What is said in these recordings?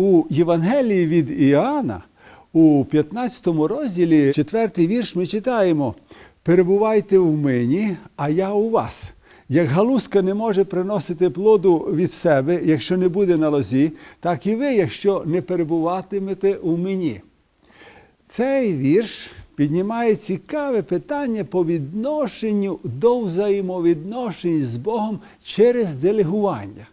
У Євангелії від Іоанна у 15 розділі, 4 вірш, ми читаємо: перебувайте в мені, а я у вас. Як галузка не може приносити плоду від себе, якщо не буде на лозі, так і ви, якщо не перебуватимете у мені. Цей вірш піднімає цікаве питання по відношенню до взаємовідношень з Богом через делегування.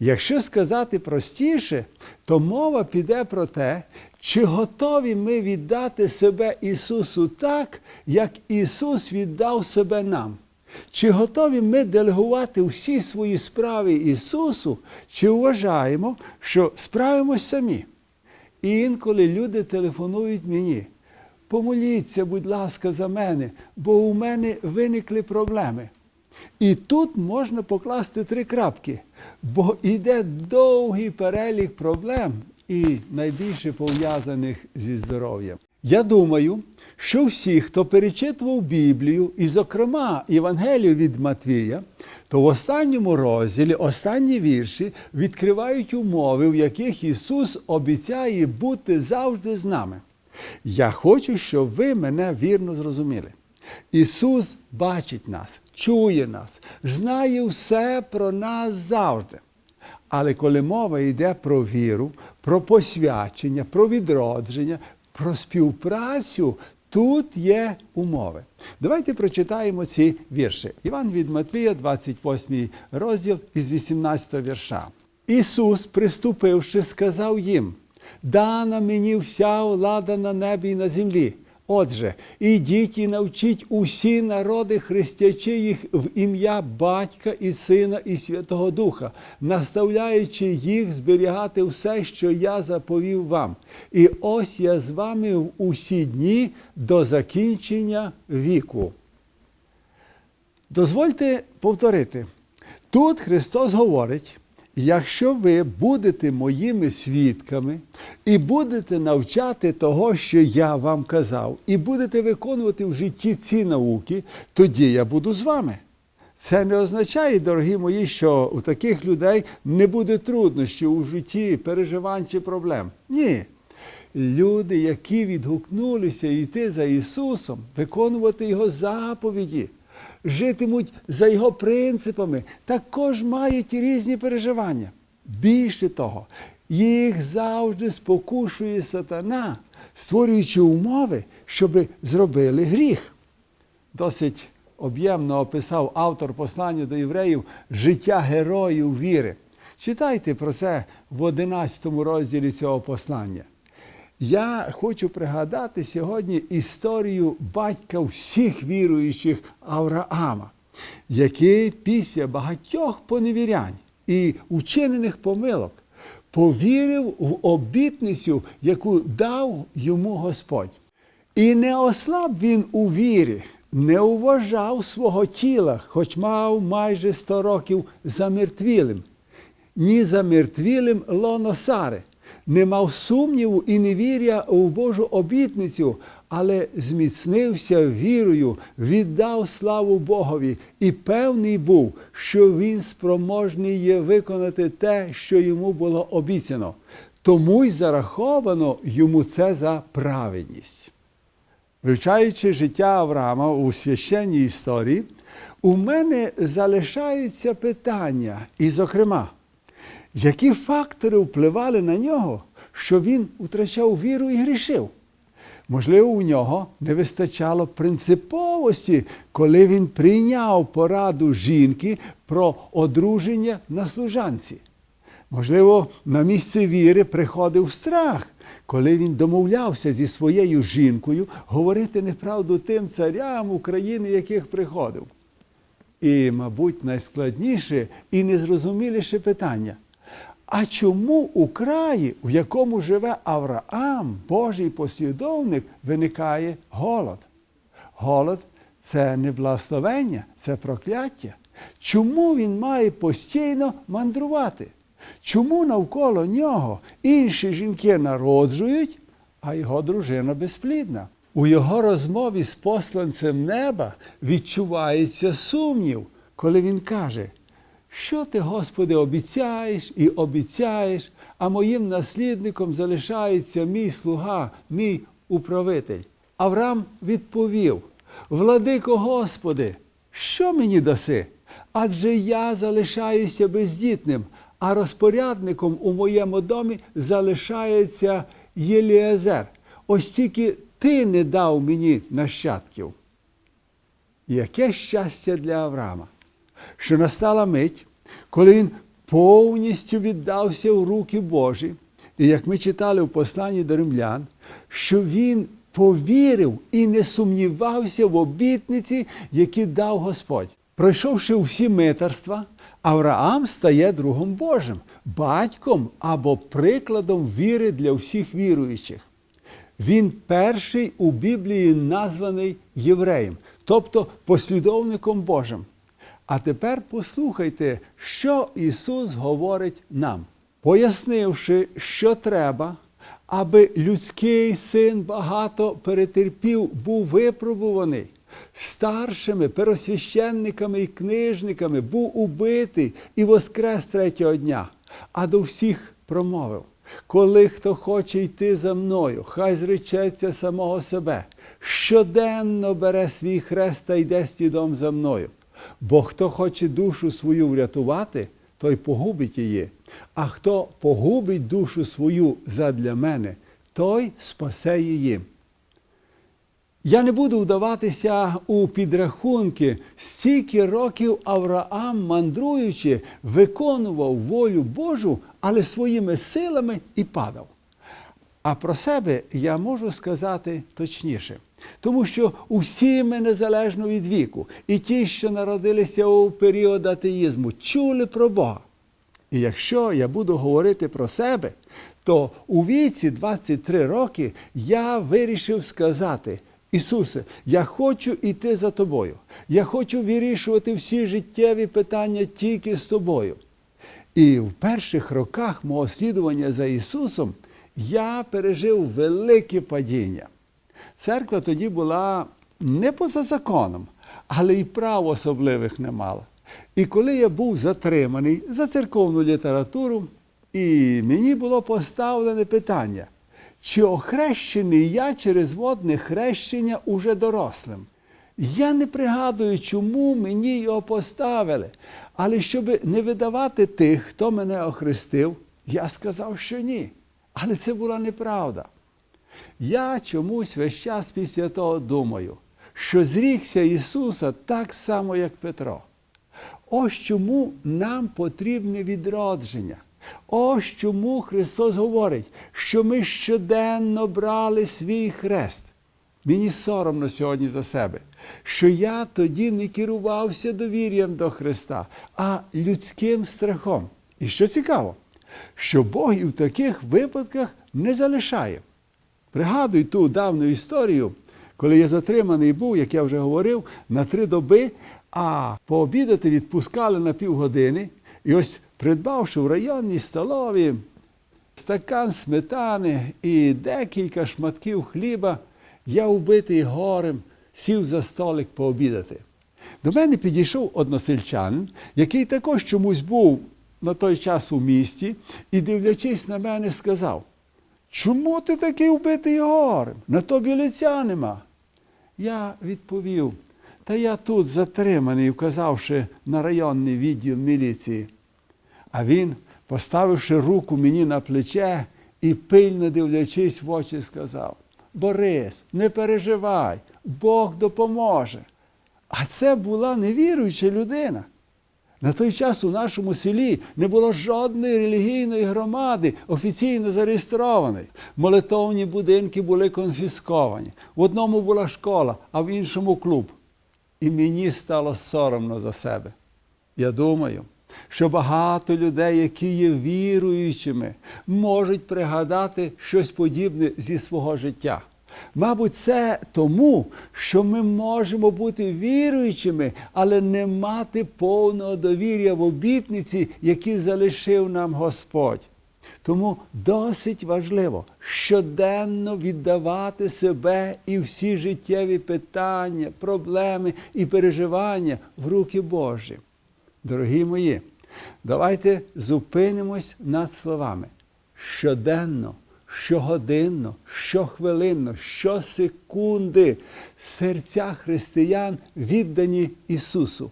Якщо сказати простіше, то мова піде про те, чи готові ми віддати себе Ісусу так, як Ісус віддав себе нам. Чи готові ми делегувати всі свої справи Ісусу, чи вважаємо, що справимось самі? І інколи люди телефонують мені. Помоліться, будь ласка, за мене, бо у мене виникли проблеми. І тут можна покласти три крапки, бо йде довгий перелік проблем і найбільше пов'язаних зі здоров'ям. Я думаю, що всі, хто перечитував Біблію, і, зокрема, Євангелію від Матвія, то в останньому розділі, останні вірші відкривають умови, в яких Ісус обіцяє бути завжди з нами. Я хочу, щоб ви мене вірно зрозуміли. Ісус бачить нас, чує нас, знає все про нас завжди. Але коли мова йде про віру, про посвячення, про відродження, про співпрацю, тут є умови. Давайте прочитаємо ці вірші. Іван від Матвія, 28 розділ із 18 вірша. Ісус, приступивши, сказав їм: Дана мені вся влада на небі і на землі. Отже, ідіть і навчіть усі народи, хрестячи їх в ім'я Батька і Сина і Святого Духа, наставляючи їх зберігати все, що я заповів вам. І ось я з вами в усі дні до закінчення віку. Дозвольте повторити. Тут Христос говорить, якщо ви будете моїми свідками і будете навчати того, що я вам казав, і будете виконувати в житті ці науки, тоді я буду з вами. Це не означає, дорогі мої, що у таких людей не буде труднощів у житті, переживань чи проблем. Ні. Люди, які відгукнулися йти за Ісусом, виконувати Його заповіді, житимуть за Його принципами, також мають різні переживання. Більше того, їх завжди спокушує сатана, створюючи умови, щоб зробили гріх. Досить об'ємно описав автор послання до євреїв життя героїв віри. Читайте про це в 11 розділі цього послання. Я хочу пригадати сьогодні історію батька всіх віруючих Авраама, який після багатьох поневірянь і учинених помилок повірив в обітницю, яку дав йому Господь. І не ослаб він у вірі, не уважав свого тіла, хоч мав майже 100 років замертвілим, ні замертвілим лоно Сари, не мав сумніву і невір'я у Божу обітницю, але зміцнився вірою, віддав славу Богові і певний був, що він спроможний є виконати те, що йому було обіцяно. Тому й зараховано йому це за праведність. Вивчаючи життя Авраама у священній історії, у мене залишається питання, і, зокрема, які фактори впливали на нього, що він втрачав віру і грішив? Можливо, у нього не вистачало принциповості, коли він прийняв пораду жінки про одруження на служанці. Можливо, на місце віри приходив страх, коли він домовлявся зі своєю жінкою говорити неправду тим царям України, яких приходив. І, мабуть, найскладніше і незрозуміліше питання. А чому у краї, в якому живе Авраам, Божий послідовник, виникає голод? Голод це не благословення, це прокляття. Чому він має постійно мандрувати? Чому навколо нього інші жінки народжують, а його дружина безплідна? У його розмові з посланцем неба відчувається сумнів, коли він каже: що ти, Господи, обіцяєш і обіцяєш, а моїм наслідником залишається мій слуга, мій управитель. Авраам відповів: Владико Господи, що мені даси? Адже я залишаюся бездітним, а розпорядником у моєму домі залишається Єліазер. Ось тільки ти не дав мені нащадків. Яке щастя для Авраама, що настала мить, коли він повністю віддався в руки Божі, і як ми читали в посланні до римлян, що він повірив і не сумнівався в обітниці, які дав Господь. Пройшовши всі митарства, Авраам стає другом Божим, батьком або прикладом віри для всіх віруючих. Він перший у Біблії названий євреєм, тобто послідовником Божим. А тепер послухайте, що Ісус говорить нам, пояснивши, що треба, аби людський син багато перетерпів, був випробуваний. Старшими первосвященниками і книжниками був убитий і воскрес третього дня, а до всіх промовив. Коли хто хоче йти за мною, хай зречеться самого себе, щоденно бере свій хрест та йде слідом за мною. Бо хто хоче душу свою врятувати, той погубить її. А хто погубить душу свою задля мене, той спасе її. Я не буду вдаватися у підрахунки, стільки років Авраам, мандруючи, виконував волю Божу, але своїми силами і падав. А про себе я можу сказати точніше. Тому що усі ми незалежно від віку, і ті, що народилися у період атеїзму, чули про Бога. І якщо я буду говорити про себе, то у віці 23 роки я вирішив сказати: Ісусе, я хочу йти за тобою. Я хочу вирішувати всі життєві питання тільки з тобою. І в перших роках мого слідування за Ісусом я пережив велике падіння. Церква тоді була не поза законом, але й прав особливих не мала. І коли я був затриманий за церковну літературу, і мені було поставлене питання, чи охрещений я через водне хрещення уже дорослим. Я не пригадую, чому мені його поставили. Але щоб не видавати тих, хто мене охрестив, я сказав, що ні. Але це була неправда. Я чомусь весь час після того думаю, що зрікся Ісуса так само, як Петро. Ось чому нам потрібне відродження. Ось чому Христос говорить, що ми щоденно брали свій хрест. Мені соромно сьогодні за себе, що я тоді не керувався довір'ям до Христа, а людським страхом. І що цікаво, що Бог і в таких випадках не залишає. Пригадуй ту давню історію, коли я затриманий був, як я вже говорив, на три доби, а пообідати відпускали на півгодини. І ось, придбавши в районній столові стакан сметани і декілька шматків хліба, я вбитий горем сів за столик пообідати. До мене підійшов односельчанин, який також чомусь був на той час у місті, і, дивлячись на мене, сказав: Чому ти такий вбитий горем? На тобі лиця нема. Я відповів, та я тут затриманий, вказавши на районний відділ міліції. А він, поставивши руку мені на плече і пильно дивлячись в очі, сказав: Борис, не переживай, Бог допоможе. А це була невіруюча людина. На той час у нашому селі не було жодної релігійної громади офіційно зареєстрованої. Молитовні будинки були конфісковані. В одному була школа, а в іншому клуб. І мені стало соромно за себе. Я думаю, що багато людей, які є віруючими, можуть пригадати щось подібне зі свого життя. Мабуть, це тому, що ми можемо бути віруючими, але не мати повного довір'я в обітниці, які залишив нам Господь. Тому досить важливо щоденно віддавати себе і всі життєві питання, проблеми і переживання в руки Божі. Дорогі мої, Давайте зупинимось над словами. Щоденно, щогодинно, щохвилинно, щосекунди серця християн віддані Ісусу.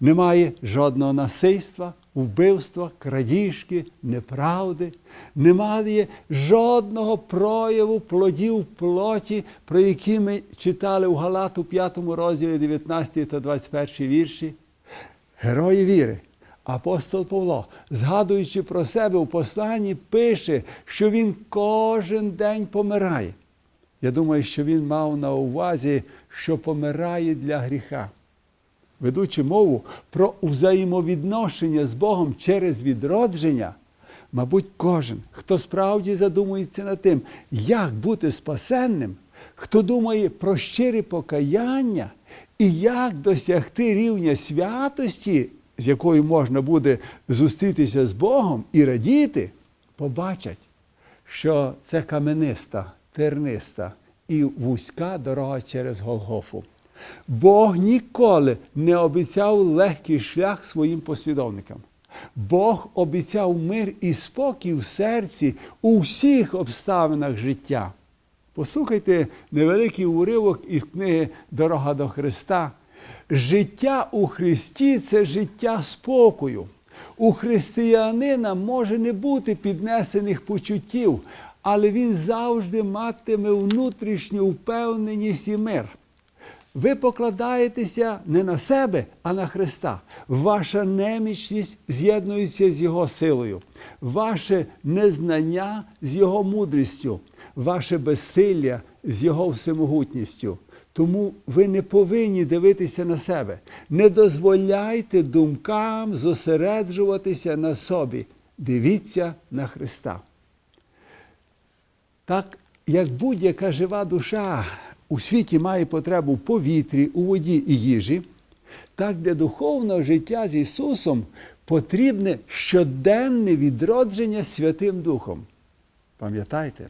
Немає жодного насильства, вбивства, крадіжки, неправди, немає жодного прояву плодів плоті, про які ми читали у Галату 5 розділі 19 та 21 вірші. Герої віри. Апостол Павло, згадуючи про себе у посланні, пише, що він кожен день помирає. Я думаю, що він мав на увазі, що помирає для гріха. Ведучи мову про взаємовідношення з Богом через відродження, мабуть, кожен, хто справді задумується над тим, як бути спасенним, хто думає про щире покаяння і як досягти рівня святості, з якою можна буде зустрітися з Богом і радіти, побачать, що це камениста, терниста і вузька дорога через Голгофу. Бог ніколи не обіцяв легкий шлях своїм послідовникам. Бог обіцяв мир і спокій в серці у всіх обставинах життя. Послухайте невеликий уривок із книги Дорога до Христа. Життя у Христі це життя спокою. У християнина може не бути піднесених почуттів, але він завжди матиме внутрішню впевненість і мир. Ви покладаєтеся не на себе, а на Христа. Ваша немічність з'єднується з Його силою, ваше незнання з Його мудрістю, ваше безсилля з Його всемогутністю. Тому ви не повинні дивитися на себе. Не дозволяйте думкам зосереджуватися на собі. Дивіться на Христа. Так як будь-яка жива душа у світі має потребу в повітрі, у воді і їжі, так для духовного життя з Ісусом потрібне щоденне відродження Святим Духом. Пам'ятайте,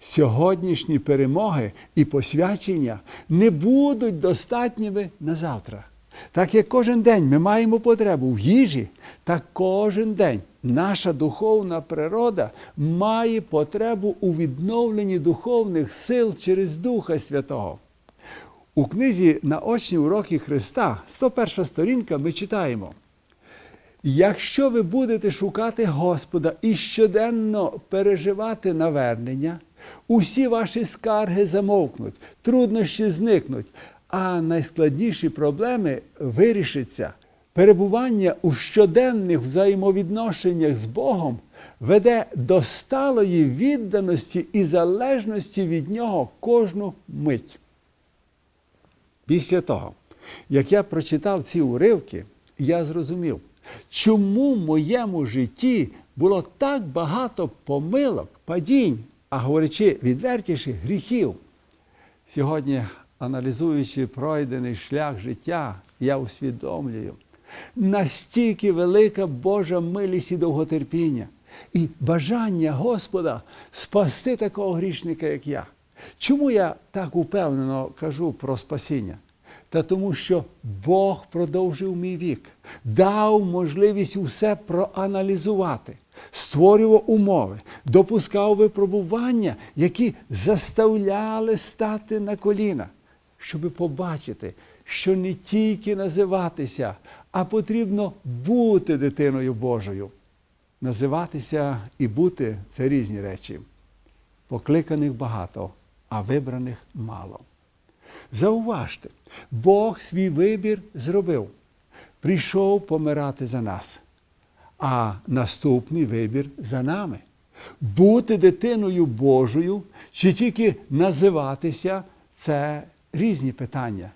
сьогоднішні перемоги і посвячення не будуть достатніми на завтра. Так як кожен день ми маємо потребу в їжі, так кожен день наша духовна природа має потребу у відновленні духовних сил через Духа Святого. У книзі Наочні уроки Христа, 101 сторінка, ми читаємо. Якщо ви будете шукати Господа і щоденно переживати навернення, усі ваші скарги замовкнуть, труднощі зникнуть, а найскладніші проблеми вирішаться. Перебування у щоденних взаємовідношеннях з Богом веде до сталої відданості і залежності від Нього кожну мить. Після того, як я прочитав ці уривки, я зрозумів, чому в моєму житті було так багато помилок, падінь, а говорячи відвертіше, гріхів. Сьогодні, аналізуючи пройдений шлях життя, я усвідомлюю, настільки велика Божа милість і довготерпіння, і бажання Господа спасти такого грішника, як я. Чому я так упевнено кажу про спасіння? Та тому, що Бог продовжив мій вік, дав можливість усе проаналізувати, створював умови, допускав випробування, які заставляли стати на коліна, щоб побачити, що не тільки називатися, а потрібно бути дитиною Божою. Називатися і бути це різні речі. Покликаних багато, а вибраних мало. Зауважте, Бог свій вибір зробив. Прийшов помирати за нас. А наступний вибір за нами. Бути дитиною Божою чи тільки називатися це різні питання.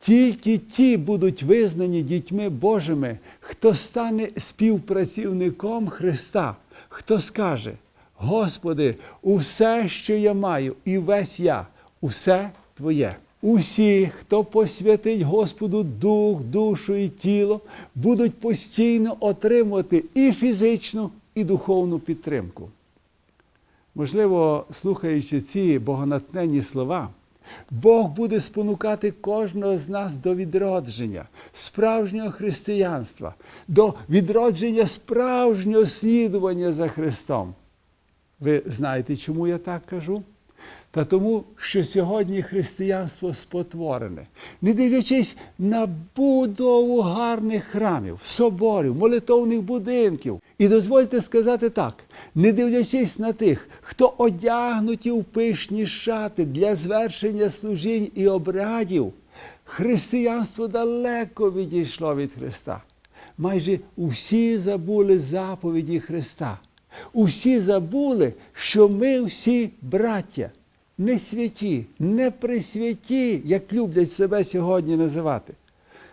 Тільки ті будуть визнані дітьми Божими, хто стане співпрацівником Христа, хто скаже: Господи, усе, що я маю, і весь я, усе Твоє. Усі, хто посвятить Господу дух, душу і тіло, будуть постійно отримувати і фізичну, і духовну підтримку. Можливо, слухаючи ці богонатхненні слова, Бог буде спонукати кожного з нас до відродження, справжнього християнства, до відродження справжнього слідування за Христом. Ви знаєте, чому я так кажу? Та тому, що сьогодні християнство спотворене, не дивлячись на будову гарних храмів, соборів, молитовних будинків. І дозвольте сказати так: не дивлячись на тих, хто одягнуті в пишні шати для звершення служінь і обрядів, християнство далеко відійшло від Христа. Майже усі забули заповіді Христа. Усі забули, що ми всі браття, не святі, не присвяті, як люблять себе сьогодні називати.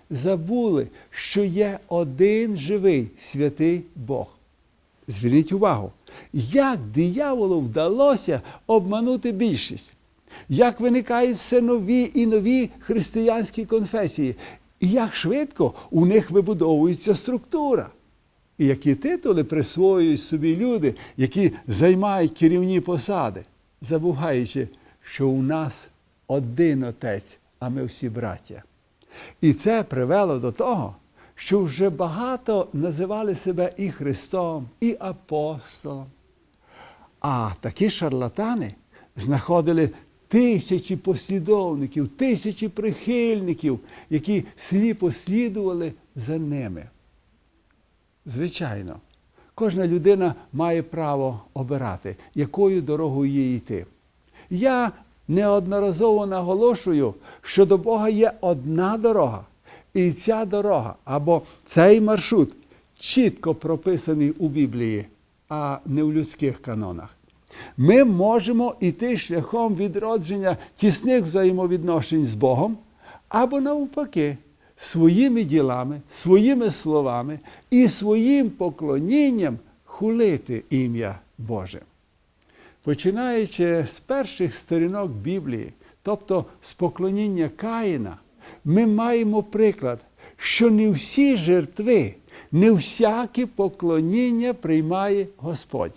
Забули, що є один живий святий Бог. Зверніть увагу, як дияволу вдалося обманути більшість, як виникають все нові і нові християнські конфесії, і як швидко у них вибудовується структура. І які титули присвоюють собі люди, які займають керівні посади, забуваючи, що у нас один отець, а ми всі браття. І це привело до того, що вже багато називали себе і Христом, і апостолом. А такі шарлатани знаходили тисячі послідовників, тисячі прихильників, які сліпо слідували за ними. Звичайно, кожна людина має право обирати, якою дорогою їй йти. Я неодноразово наголошую, що до Бога є одна дорога. І ця дорога або цей маршрут чітко прописаний у Біблії, а не в людських канонах. Ми можемо йти шляхом відродження тісних взаємовідношень з Богом, або навпаки, своїми ділами, своїми словами і своїм поклонінням хулити ім'я Боже. Починаючи з перших сторінок Біблії, тобто з поклоніння Каїна, ми маємо приклад, що не всі жертви, не всяке поклоніння приймає Господь.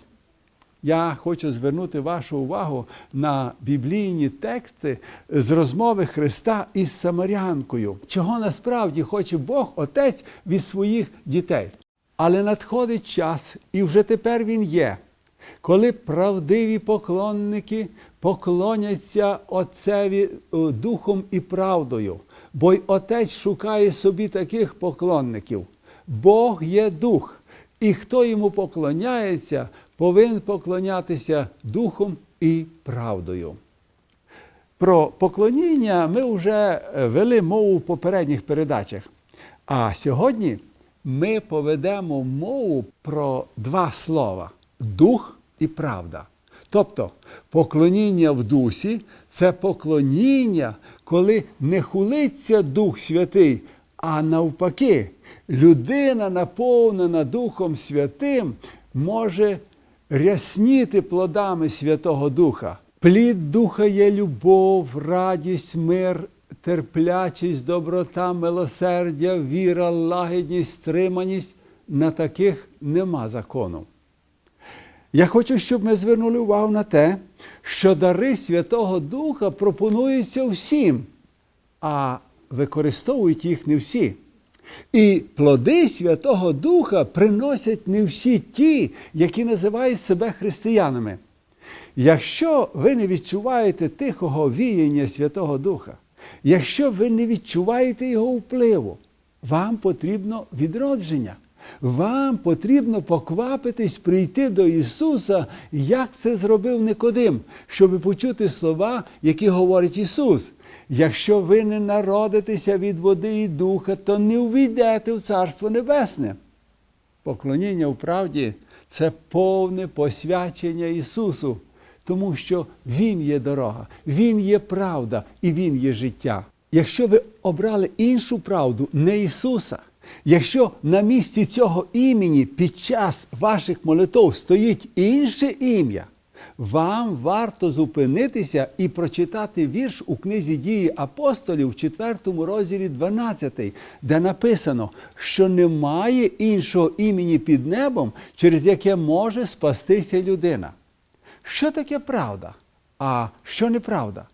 Я хочу звернути вашу увагу на біблійні тексти з розмови Христа із Самарянкою, чого насправді хоче Бог Отець від своїх дітей. Але надходить час, і вже тепер він є, коли правдиві поклонники поклоняться Отцеві е, духом і правдою, бо й Отець шукає собі таких поклонників. Бог є дух, і хто йому поклоняється, повинен поклонятися духом і правдою. Про поклоніння ми вже е, вели мову в попередніх передачах. А сьогодні ми поведемо мову про два слова дух і правда. Тобто поклоніння в дусі це поклоніння, коли не хулиться Дух Святий, а навпаки, людина, наповнена Духом Святим, може рясніти плодами Святого Духа. Плід Духа є любов, радість, мир, терплячість, доброта, милосердя, віра, лагідність, стриманість. На таких нема закону. Я хочу, щоб ми звернули увагу на те, що дари Святого Духа пропонуються всім, а використовують їх не всі. І плоди Святого Духа приносять не всі ті, які називають себе християнами. Якщо ви не відчуваєте тихого віяння Святого Духа, якщо ви не відчуваєте його впливу, вам потрібно відродження. Вам потрібно поквапитись прийти до Ісуса, як це зробив Никодим, щоб почути слова, які говорить Ісус. Якщо ви не народитеся від води і духа, то не увійдете в Царство Небесне. Поклоніння в правді це повне посвячення Ісусу, тому що Він є дорога, Він є правда і Він є життя. Якщо ви обрали іншу правду, не Ісуса, якщо на місці цього імені під час ваших молитов стоїть інше ім'я, вам варто зупинитися і прочитати вірш у книзі дії апостолів в 4 розділі 12, де написано, що немає іншого імені під небом, через яке може спастися людина. Що таке правда? А що неправда?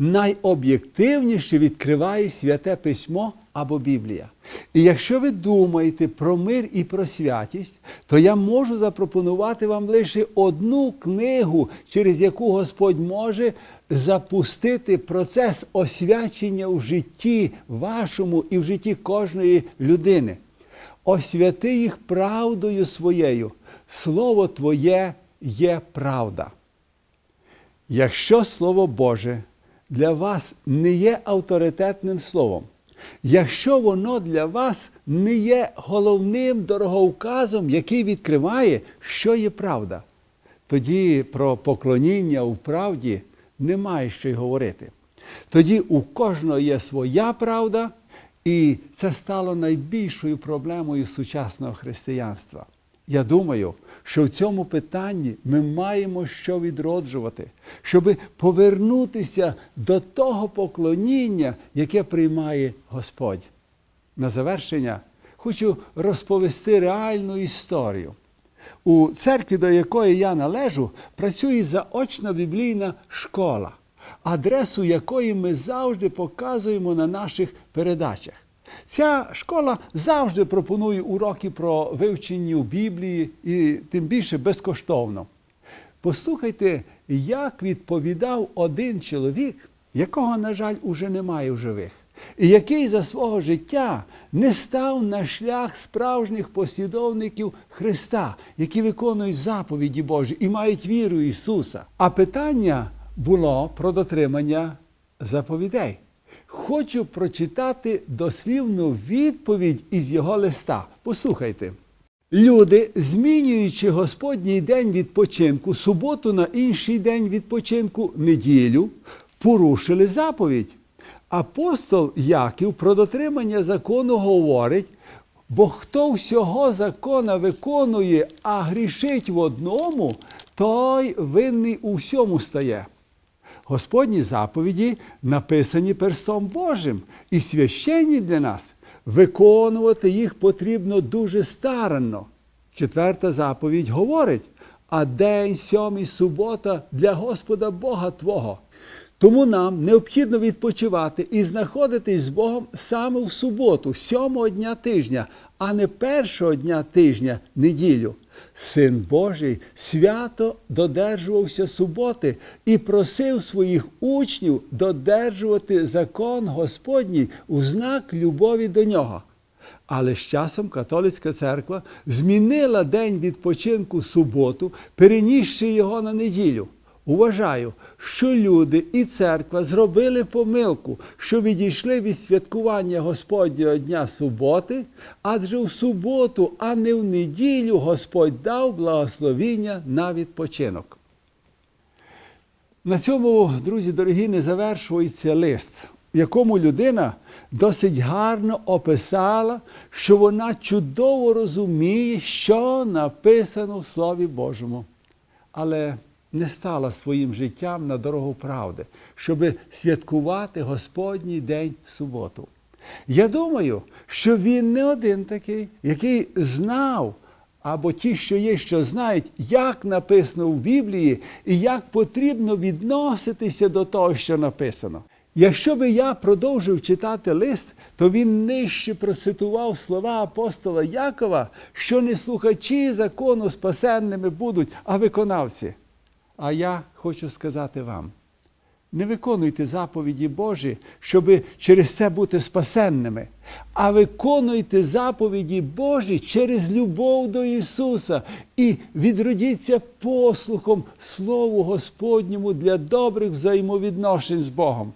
Найоб'єктивніше відкриває святе письмо або Біблія. І якщо ви думаєте про мир і про святість, то я можу запропонувати вам лише одну книгу, через яку Господь може запустити процес освячення в житті вашому і в житті кожної людини. Освяти їх правдою своєю. Слово Твоє є правда. Якщо Слово Боже для вас не є авторитетним словом, якщо воно для вас не є головним дороговказом, який відкриває, що є правда, тоді про поклоніння у правді немає що й говорити. Тоді у кожного є своя правда, і це стало найбільшою проблемою сучасного християнства. Я думаю, що в цьому питанні ми маємо що відроджувати, щоб повернутися до того поклоніння, яке приймає Господь. На завершення хочу розповісти реальну історію. У церкві, до якої я належу, працює заочна біблійна школа, адресу якої ми завжди показуємо на наших передачах. Ця школа завжди пропонує уроки про вивчення Біблії і тим більше безкоштовно. Послухайте, як відповідав один чоловік, якого, на жаль, уже немає в живих, і який за свого життя не став на шлях справжніх послідовників Христа, які виконують заповіді Божі і мають віру Ісуса. А питання було про дотримання заповідей. Хочу прочитати дослівну відповідь із його листа. Послухайте. Люди, змінюючи Господній день відпочинку, суботу на інший день відпочинку, неділю, порушили заповідь. Апостол Яків про дотримання закону говорить, бо хто всього закона виконує, а грішить в одному, той винний у всьому стає. Господні заповіді написані перстом Божим і священні для нас. Виконувати їх потрібно дуже старанно. Четверта заповідь говорить: а день сьомий субота для Господа Бога Твого. Тому нам необхідно відпочивати і знаходитись з Богом саме в суботу, сьомого дня тижня, а не першого дня тижня неділю. Син Божий свято додержувався суботи і просив своїх учнів додержувати закон Господній у знак любові до нього. Але з часом католицька церква змінила день відпочинку суботу, перенісши його на неділю. Уважаю, що люди і церква зробили помилку, що відійшли від святкування Господнього дня суботи, адже в суботу, а не в неділю Господь дав благословіння на відпочинок. На цьому, друзі дорогі, не завершується лист, в якому людина досить гарно описала, що вона чудово розуміє, що написано в Слові Божому. Але не стала своїм життям на дорогу правди, щоб святкувати Господній день суботу. Я думаю, що він не один такий, який знав, або ті, що є, що знають, як написано в Біблії і як потрібно відноситися до того, що написано. Якщо би я продовжив читати лист, то він нижче процитував слова апостола Якова, що не слухачі закону спасенними будуть, а виконавці. А я хочу сказати вам: не виконуйте заповіді Божі, щоб через це бути спасенними, а виконуйте заповіді Божі через любов до Ісуса і відродіться послухом Слову Господньому для добрих взаємовідношень з Богом.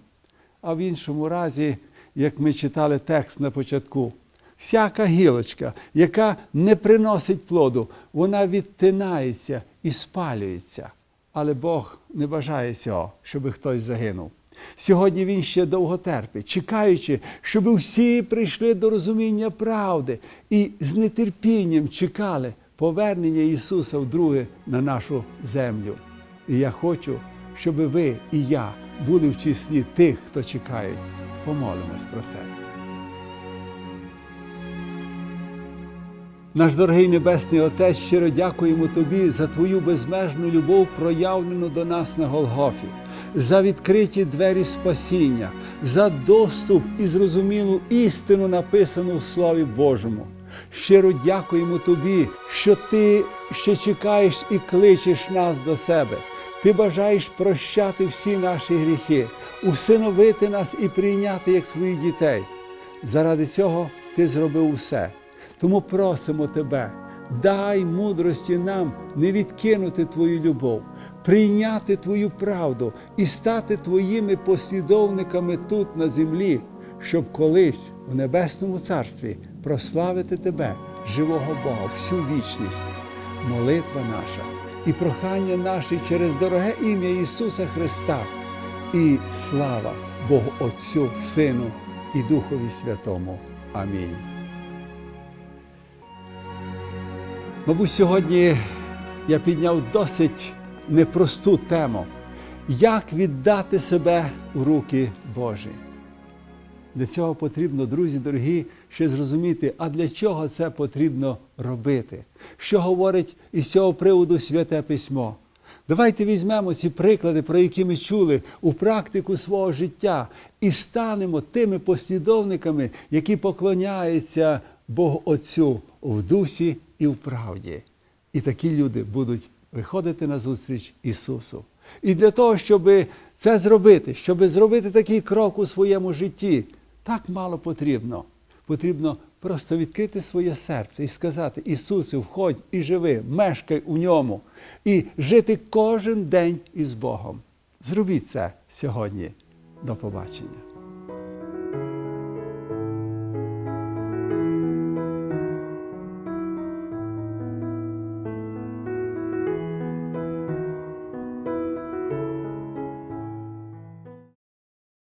А в іншому разі, як ми читали текст на початку, всяка гілочка, яка не приносить плоду, вона відтинається і спалюється. Але Бог не бажає цього, щоб хтось загинув. Сьогодні Він ще довго терпить, чекаючи, щоб всі прийшли до розуміння правди і з нетерпінням чекали повернення Ісуса вдруге на нашу землю. І я хочу, щоб ви і я були в числі тих, хто чекає. Помолимось про це. Наш дорогий Небесний Отець, щиро дякуємо Тобі за Твою безмежну любов, проявлену до нас на Голгофі. за відкриті двері спасіння, за доступ і зрозумілу істину, написану в Слові Божому. Щиро дякуємо Тобі, що Ти ще чекаєш і кличеш нас до себе. Ти бажаєш прощати всі наші гріхи, усиновити нас і прийняти як своїх дітей. Заради цього Ти зробив усе. Тому просимо Тебе, дай мудрості нам не відкинути Твою любов, прийняти Твою правду і стати Твоїми послідовниками тут на землі, щоб колись в Небесному Царстві прославити Тебе, живого Бога, всю вічність. Молитва наша і прохання наше через дороге ім'я Ісуса Христа і слава Богу Отцю, Сину і Духові Святому. Амінь. Мабуть, сьогодні я підняв досить непросту тему, як віддати себе у руки Божі. Для цього потрібно, друзі дорогі, ще зрозуміти, а для чого це потрібно робити. Що говорить із цього приводу Святе Письмо. Давайте візьмемо ці приклади, про які ми чули, у практику свого життя і станемо тими послідовниками, які поклоняються Богу Отцю в дусі і в правді. І такі люди будуть виходити на зустріч Ісусу. І для того, щоб це зробити, щоб зробити такий крок у своєму житті, так мало потрібно. Потрібно просто відкрити своє серце і сказати: Ісусе, входь і живи, мешкай у ньому, і жити кожен день із Богом. Зробіть це сьогодні. До побачення.